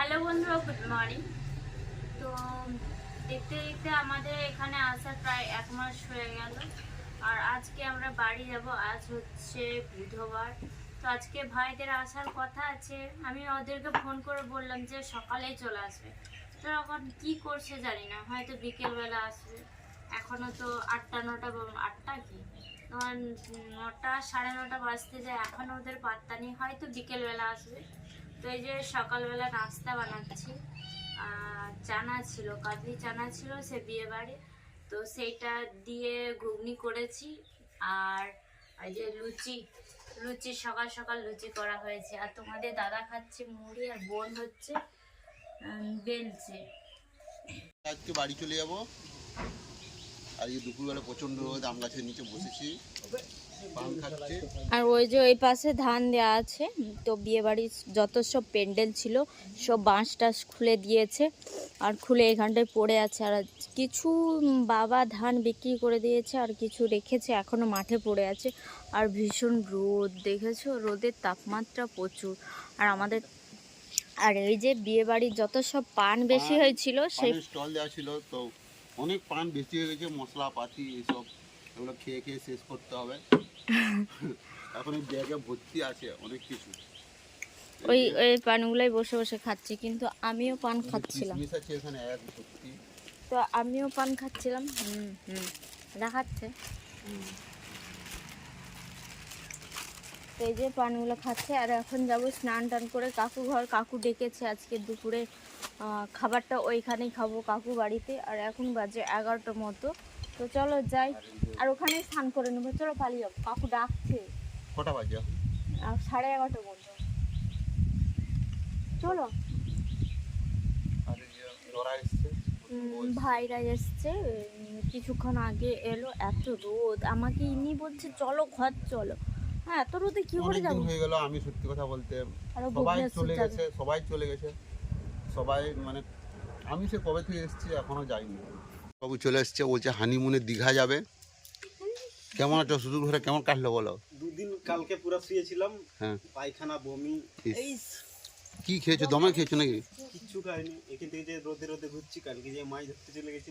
Hello বন্ধুরা, good morning. তো দেখতে দেখতে আমাদের এখানে আসার প্রায় এক মাস হয়ে গেল। আর আজকে আমরা বাড়ি যাব, আজ হচ্ছে বুধবার। তো আজকে ভাইদের আসার কথা আছে। আমি ওদেরকে ফোন করে বললাম যে সকালেই চলে আসবে। তো এখন কী করছে জানি না, হয়তো বিকেলবেলা আসবে। এখনও তো আটটা, নটা আটটা কি? নটা, সাড়ে নটা বাজতে যায়। এখনও ওদের পাত্তা নেই, হয়তো বিকেলবেলা আসবে। তো এই যে সকালবেলা নাস্তা বানাচ্ছি আর চানা ছিল কাবলি চানা ছিল সে বিয়ে বাড়ি তো সেইটা দিয়ে ঘুগনি করেছি আর এই যে লুচি লুচি সকাল সকাল লুচি করা হয়েছে। আর তোমাদের দাদা খাচ্ছে মুড়ি আর বোন হচ্ছে বেলছে আজকে বাড়ি চলে যাব। আর এই দুপুরবেলা প্রচণ্ড রোদ আম গাছের নিচে বসেছি। আর ওই যে ওই পাশে ধান দেওয়া আছে তো বিয়ে বাড়ির যত সব প্যান্ডেল ছিল সব বাঁশ টাস খুলে দিয়েছে আর খুলে এখানটায় পড়ে আছে আর কিছু বাবা ধান বিক্রি করে দিয়েছে আর কিছু রেখেছে এখনও মাঠে পড়ে আছে আর ভীষণ রোদ দেখেছ? রোদের তাপমাত্রা প্রচুর আর আমাদের আর এই যে বিয়ে বাড়ির যত সব পান বেশি হয়েছিল সেই স্টল দেওয়া ছিল তো অনেক পান বেশি হয়ে গেছে মশলা পাতি এসব এগুলো খেয়ে খেয়ে শেষ করতে হবে। এখন এই ব্যাগে ভর্তি আছে অনেক কিছু। ওই ওই পানগুলোই বসে বসে খাচ্ছি কিন্তু আমিও পান খাচ্ছিলাম। এখানে এক ভর্তি তো আমিও পান খাচ্ছিলাম। হুম হুম দেখাচ্ছে। তো এই যে পানগুলো খাচ্ছে আর এখন যাব স্নান টান করে কাকু ঘর। কাকু ডেকেছে আজকে দুপুরে খাবারটা ওইখানেই খাব কাকু বাড়িতে। আর এখন বাজে এগারোটার মতো। তো চলো যাই। আর ওখানে স্নান করে নেব। চলো পালিয়ে যাব। কাকু ডাকছে। কটা বাজে এখন? আর সাড়ে এগারোটা মতো চলো। ভাইরা এসছে। কিছুক্ষণ আগে এলো। এত রোদ। আমাকে ইনি বলছে চলো ঘর চলো। হ্যাঁ এত রোদে কি করে যাব? হয়ে গেল। আমি সত্যি কথা বলতে সবাই চলে গেছে সবাই চলে গেছে। সবাই মানে আমি সে কবে থেকে এসেছি এখনও যাইনি। বাবু চলে এসছে বলছে হানিমুনে দীঘা যাবে। কেমন আছো? শ্বশুর ঘরে কেমন কাটলো বলো? দুদিন কালকে পুরো শুয়েছিলাম হ্যাঁ। পায়খানা বমি। কি খেয়েছো? দমে খেয়েছো নাকি? কিচ্ছু খাইনি। এখান থেকে যে রোদে রোদে ঘুরছি কালকে যে মাছ ধরতে চলে গেছি।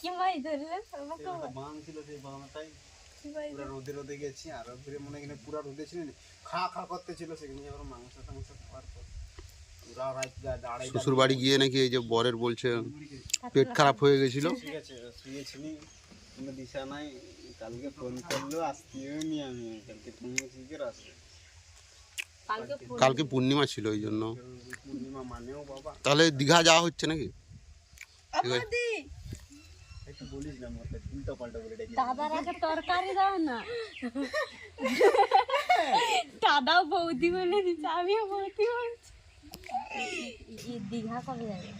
কি মাছ ধরলে? বান ছিল সেই বানাটাই পুরো রোদে রোদে গেছি আর ঘুরে মনে এখানে পুরো রোদে ছিল। খা খা করতে ছিল সেখানে আবার মাংস টাংস খাওয়ার পর। শ্বশুর বাড়ি গিয়ে নাকি এই যে বরের বলছে পেট খারাপ হয়ে গেছিল? ঠিক আছে শুয়েছিনি কোনো দিশা নাই। কালকে ফোন করল আসতেও নি আমি। কালকে তুমি শিখের আসবে কালকে কালকে পূর্ণিমা ছিল ওই জন্য। পূর্ণিমা মানেও বাবা। তাহলে দীঘা যাওয়া হচ্ছে নাকি? দাদাও বৌদি বলে দিচ্ছে আমিও বৌদি বলছি। দীঘা কবে যাবে?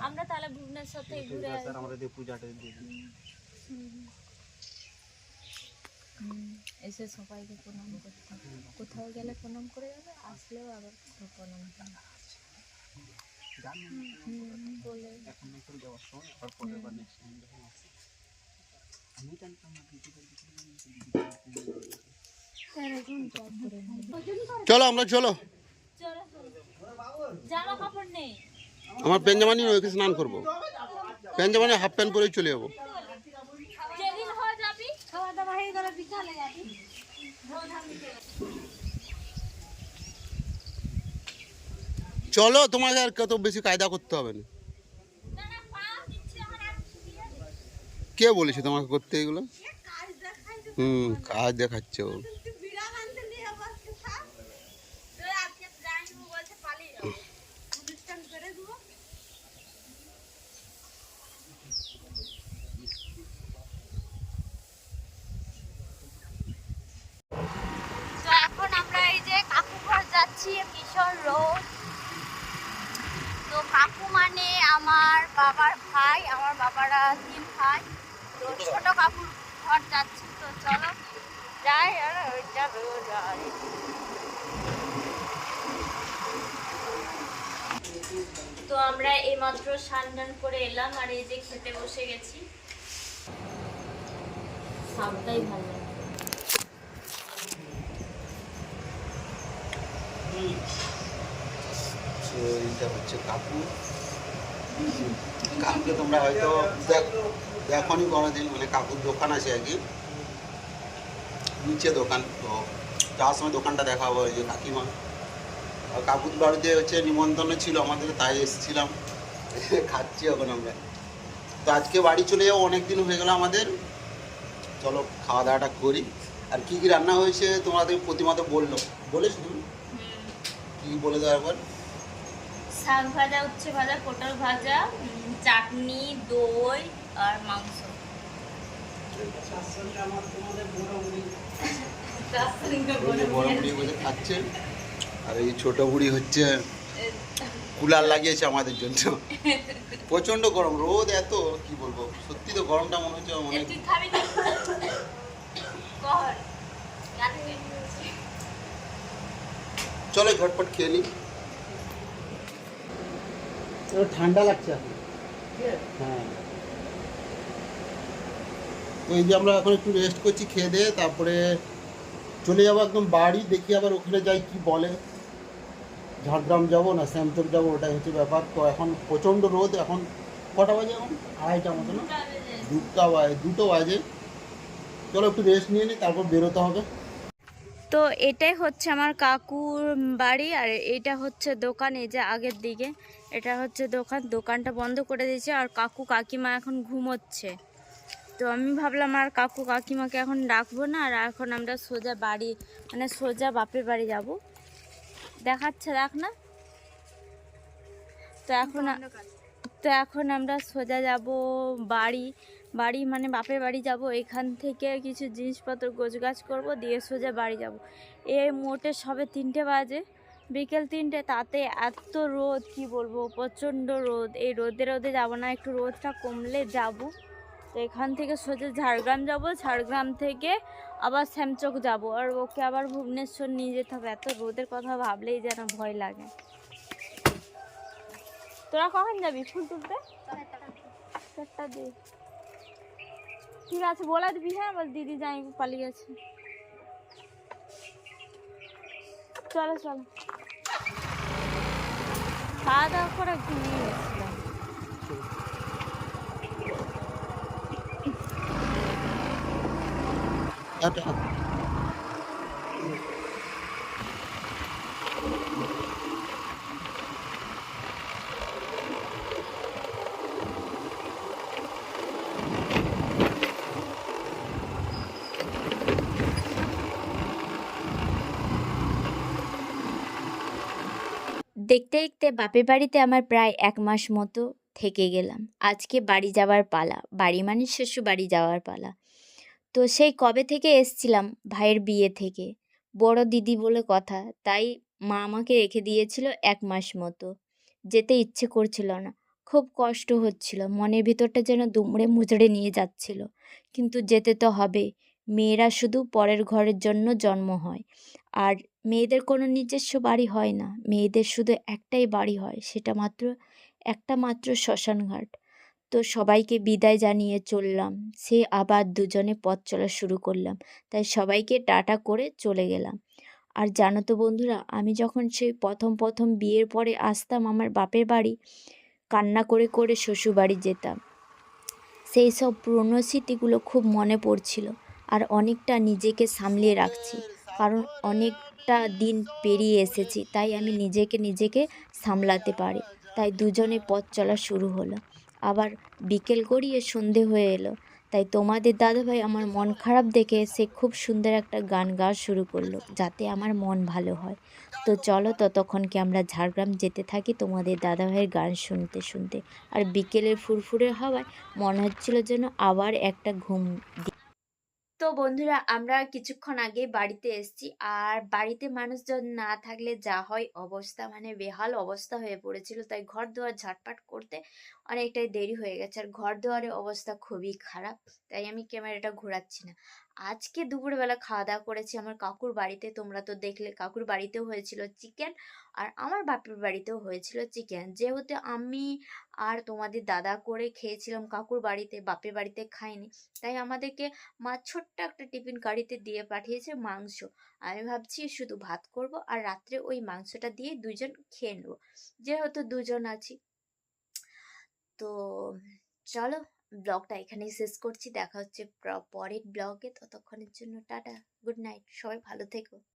আমরা তাহলে ভুবনেশ্বর থেকে ঘুরে স্যার আমাদের দিয়ে পূজাটা দিয়ে দিন। এসে সবাইকে প্রণাম করতে কোথাও গেলে প্রণাম করে যাবে আসলেও আবার প্রণাম এখন না করে আসি। নেবে। চলো আমরা চলো। আমার পেঞ্জামানি ওইকে স্নান করব। পেঞ্জামানি হাফ প্যান্ট পরেই চলে যাব। চলো তোমাকে আর কত বেশি কায়দা করতে হবে না। কে বলেছে তোমাকে করতে এগুলো? হুম কাজ দেখাচ্ছে ও তো এখন আমরা এই যে কাকু ঘর যাচ্ছি তো কাকু মানে আমার বাবার ভাই, আমার বাবারা তিন ভাই। তো ছোট কাকুর ঘর যাচ্ছি, তো চলো যাই, আর যাই তো আমরা এইমাত্র স্নান করে এলাম, আর এই যে খেতে বসে গেছি। সাবটাই ভালো। লাগে তো এইটা হচ্ছে কাকু। কাকুকে তোমরা হয়তো দেখ দেখনি কোনোদিন মানে কাকুর দোকান আছে আর কি। নিচে দোকান তো যাওয়ার সময় দোকানটা দেখাবো ওই যে কাকিমা। আর কাকুর বাড়িতে হচ্ছে নিমন্ত্রণ ছিল আমাদের তাই এসেছিলাম। খাচ্ছি এখন আমরা। তো আজকে বাড়ি চলে যাব অনেক দিন হয়ে গেল আমাদের। চলো খাওয়া দাওয়াটা করি। আর কি কি রান্না হয়েছে তোমাদের প্রতিমা তো বলল। বলেছ তুমি? কি বলে দেওয়ার পর শাক ভাজা উচ্ছে ভাজা পটল ভাজা চাটনি দই আর মাংস। খাচ্ছে আর এই ছোট বুড়ি হচ্ছে কুলার লাগিয়েছে আমাদের জন্য। প্রচণ্ড গরম রোদ এত কি বলব? সত্যি তো গরমটা মনে হচ্ছে অনেক। চলো ঝটপট খেয়ে নিই ঠান্ডা লাগছে এখন। হ্যাঁ। তো এই যে আমরা এখন একটু রেস্ট করছি খেয়ে দিয়ে তারপরে চলে যাব একদম বাড়ি দেখি আবার ওখানে যাই কি বলে। ঝাড়গ্রাম যাব না শ্যামচক যাব ওটাই হচ্ছে ব্যাপার। তো এখন প্রচণ্ড রোদ এখন কটা বাজে এখন? আড়াইটা মতো না? দুটা বাজে। দুটো বাজে চলো একটু রেস্ট নিয়ে নিই তারপর বেরোতে হবে। তো এটাই হচ্ছে আমার কাকুর বাড়ি আর এটা হচ্ছে দোকান এই যে আগের দিকে। এটা হচ্ছে দোকান দোকানটা বন্ধ করে দিয়েছে আর কাকু কাকিমা এখন ঘুমোচ্ছে। তো আমি ভাবলাম আর কাকু কাকিমাকে এখন ডাকবো না আর এখন আমরা সোজা বাড়ি মানে সোজা বাপের বাড়ি যাব। দেখাচ্ছে দেখ না। তো এখন তো এখন আমরা সোজা যাব বাড়ি। বাড়ি মানে বাপের বাড়ি যাব, এখান থেকে কিছু জিনিসপত্র, গোছগাছ করব, দিয়ে সোজা বাড়ি যাব। এই মোটে সবে তিনটে বাজে, বিকেল তিনটে, তাতে এত রোদ, কি বলব, প্রচণ্ড রোদ। এই রোদে রোদে যাব না, একটু রোদটা কমলে যাব। তো এখান থেকে সোজা ঝাড়গ্রাম যাব, ঝাড়গ্রাম থেকে আবার শ্যামচক যাব। আর ওকে আবার ভুবনেশ্বর নিয়ে যেতে হবে। এত রোদের কথা ভাবলেই যেন ভয় লাগে। তোরা কখন যাবি ফুল তুলতে? চারটা দিয়ে। ঠিক আছে, বলে দিবি হ্যাঁ? বল দিদি যাই, পালিয়ে গেছে। চলো চলো। খাওয়া দাওয়া করে ঘুমিয়ে গেছিলাম। দেখতে দেখতে বাপের বাড়িতে আমার প্রায় এক মাস মতো থেকে গেলাম। আজকে বাড়ি যাওয়ার পালা, বাড়ি মানে শ্বশুর বাড়ি যাওয়ার পালা। তো সেই কবে থেকে এসছিলাম ভাইয়ের বিয়ে থেকে? বড় দিদি বলে কথা, তাই মা আমাকে রেখে দিয়েছিল এক মাস মতো। যেতে ইচ্ছে করছিল না, খুব কষ্ট হচ্ছিল, মনের ভিতরটা যেন দুমড়ে মুচড়ে নিয়ে যাচ্ছিল। কিন্তু যেতে তো হবে মেয়েরা শুধু পরের ঘরের জন্য জন্ম হয়। আর মেয়েদের কোনো নিজস্ব বাড়ি হয় না। মেয়েদের শুধু একটাই বাড়ি হয়, সেটা মাত্র, একটা মাত্র শ্মশানঘাট। তো সবাইকে বিদায় জানিয়ে চললাম। সে আবার দুজনে পথ চলা শুরু করলাম। তাই সবাইকে টাটা করে চলে গেলাম। আর জানো তো বন্ধুরা, আমি যখন সেই প্রথম প্রথম বিয়ের পরে আসতাম আমার বাপের বাড়ি, কান্না করে করে শ্বশুর বাড়ি যেতাম। সেই সব পুরনো স্মৃতিগুলো খুব মনে পড়ছিল। আর অনেকটা নিজেকে সামলিয়ে রাখছি। কারণ অনেকটা দিন পেরিয়ে এসেছি, তাই আমি নিজেকে নিজেকে সামলাতে পারি। তাই দুজনে পথ চলা শুরু হলো। আবার বিকেল গড়িয়ে সন্ধে হয়ে এলো। তাই তোমাদের দাদাভাই আমার মন খারাপ দেখে সে খুব সুন্দর একটা গান গাওয়া শুরু করল, যাতে আমার মন ভালো হয়। তো চলো ততক্ষণকে আমরা ঝাড়গ্রাম যেতে থাকি তোমাদের দাদাভাইয়ের গান শুনতে শুনতে। আর বিকেলের ফুরফুরে হওয়ায় মনে হচ্ছিল যেন আবার একটা ঘুম তো বন্ধুরা, আমরা কিছুক্ষণ আগে বাড়িতে এসছি। আর বাড়িতে মানুষজন না থাকলে যা হয়, অবস্থা মানে বেহাল অবস্থা হয়ে পড়েছিল। তাই ঘর দুয়ার ঝাটপাট করতে অনেকটাই দেরি হয়ে গেছে। আর ঘর দুয়ারের অবস্থা খুবই খারাপ, তাই আমি ক্যামেরাটা ঘোরাচ্ছি না। আজকে দুপুরবেলা খাওয়া দাওয়া করেছি আমার কাকুর বাড়িতে, তোমরা তো দেখলে কাকুর বাড়িতেও হয়েছিল চিকেন আর আমার বাপের বাড়িতেও হয়েছিল চিকেন। যেহেতু আমি আর তোমাদের দাদা করে খেয়েছিলাম কাকুর বাড়িতে, বাপের বাড়িতে খাইনি, তাই আমাদেরকে মা ছোট্ট একটা টিফিন গাড়িতে দিয়ে পাঠিয়েছে মাংস। আমি ভাবছি শুধু ভাত করব আর রাত্রে ওই মাংসটা দিয়ে দুজন খেয়ে নেব। যেহেতু দুজন আছি তো চলো ব্লগটা এখানেই শেষ করছি। দেখা হচ্ছে পরের ব্লগে। ততক্ষণের জন্য টাটা, গুড নাইট। সবাই ভালো থেকো।